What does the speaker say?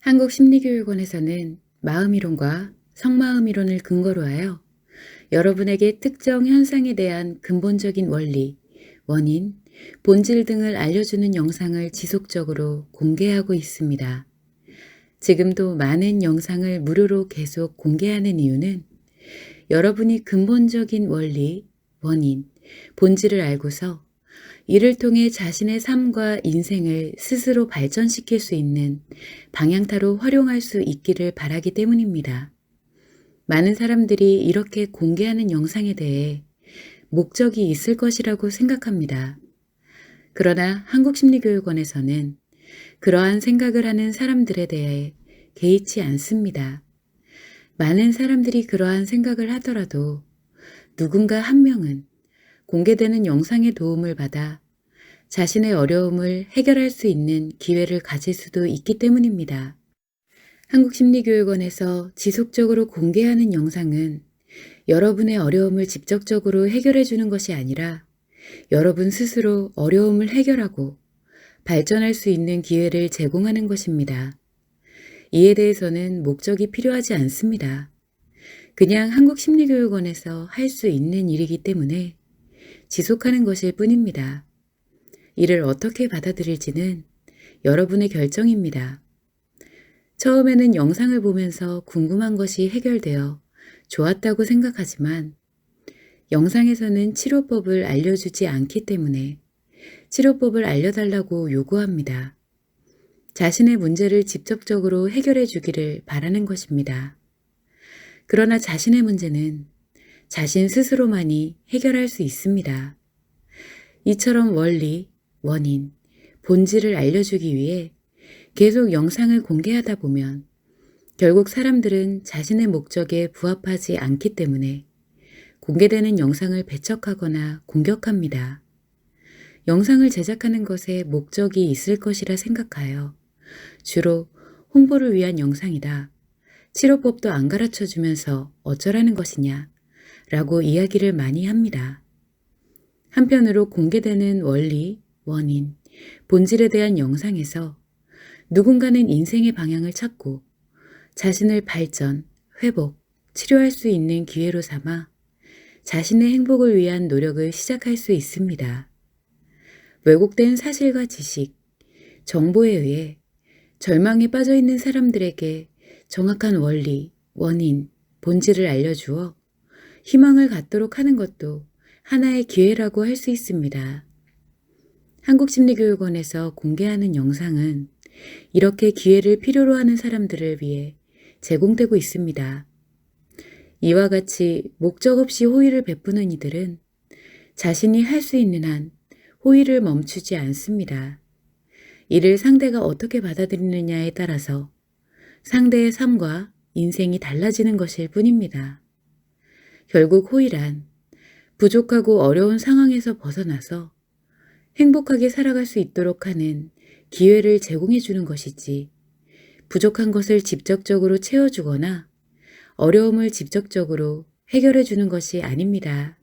한국심리교육원에서는 마음이론과 성마음이론을 근거로 하여 여러분에게 특정 현상에 대한 근본적인 원리, 원인, 본질 등을 알려주는 영상을 지속적으로 공개하고 있습니다. 지금도 많은 영상을 무료로 계속 공개하는 이유는 여러분이 근본적인 원리, 원인, 본질을 알고서 이를 통해 자신의 삶과 인생을 스스로 발전시킬 수 있는 방향타로 활용할 수 있기를 바라기 때문입니다. 많은 사람들이 이렇게 공개하는 영상에 대해 목적이 있을 것이라고 생각합니다. 그러나 한국심리교육원에서는 그러한 생각을 하는 사람들에 대해 개의치 않습니다. 많은 사람들이 그러한 생각을 하더라도 누군가 한 명은 공개되는 영상의 도움을 받아 자신의 어려움을 해결할 수 있는 기회를 가질 수도 있기 때문입니다. 한국심리교육원에서 지속적으로 공개하는 영상은 여러분의 어려움을 직접적으로 해결해 주는 것이 아니라 여러분 스스로 어려움을 해결하고 발전할 수 있는 기회를 제공하는 것입니다. 이에 대해서는 목적이 필요하지 않습니다. 그냥 한국심리교육원에서 할 수 있는 일이기 때문에 지속하는 것일 뿐입니다. 이를 어떻게 받아들일지는 여러분의 결정입니다. 처음에는 영상을 보면서 궁금한 것이 해결되어 좋았다고 생각하지만 영상에서는 치료법을 알려주지 않기 때문에 치료법을 알려달라고 요구합니다. 자신의 문제를 직접적으로 해결해 주기를 바라는 것입니다. 그러나 자신의 문제는 자신 스스로만이 해결할 수 있습니다. 이처럼 원리, 원인, 본질을 알려주기 위해 계속 영상을 공개하다 보면 결국 사람들은 자신의 목적에 부합하지 않기 때문에 공개되는 영상을 배척하거나 공격합니다. 영상을 제작하는 것에 목적이 있을 것이라 생각하여 주로 홍보를 위한 영상이다. 치료법도 안 가르쳐 주면서 어쩌라는 것이냐 라고 이야기를 많이 합니다. 한편으로 공개되는 원리, 원인, 본질에 대한 영상에서 누군가는 인생의 방향을 찾고 자신을 발전, 회복, 치료할 수 있는 기회로 삼아 자신의 행복을 위한 노력을 시작할 수 있습니다. 왜곡된 사실과 지식, 정보에 의해 절망에 빠져 있는 사람들에게 정확한 원리, 원인, 본질을 알려주어 희망을 갖도록 하는 것도 하나의 기회라고 할 수 있습니다. 한국심리교육원에서 공개하는 영상은 이렇게 기회를 필요로 하는 사람들을 위해 제공되고 있습니다. 이와 같이 목적 없이 호의를 베푸는 이들은 자신이 할 수 있는 한 호의를 멈추지 않습니다. 이를 상대가 어떻게 받아들이느냐에 따라서 상대의 삶과 인생이 달라지는 것일 뿐입니다. 결국 호의란 부족하고 어려운 상황에서 벗어나서 행복하게 살아갈 수 있도록 하는 기회를 제공해 주는 것이지 부족한 것을 직접적으로 채워주거나 어려움을 직접적으로 해결해 주는 것이 아닙니다.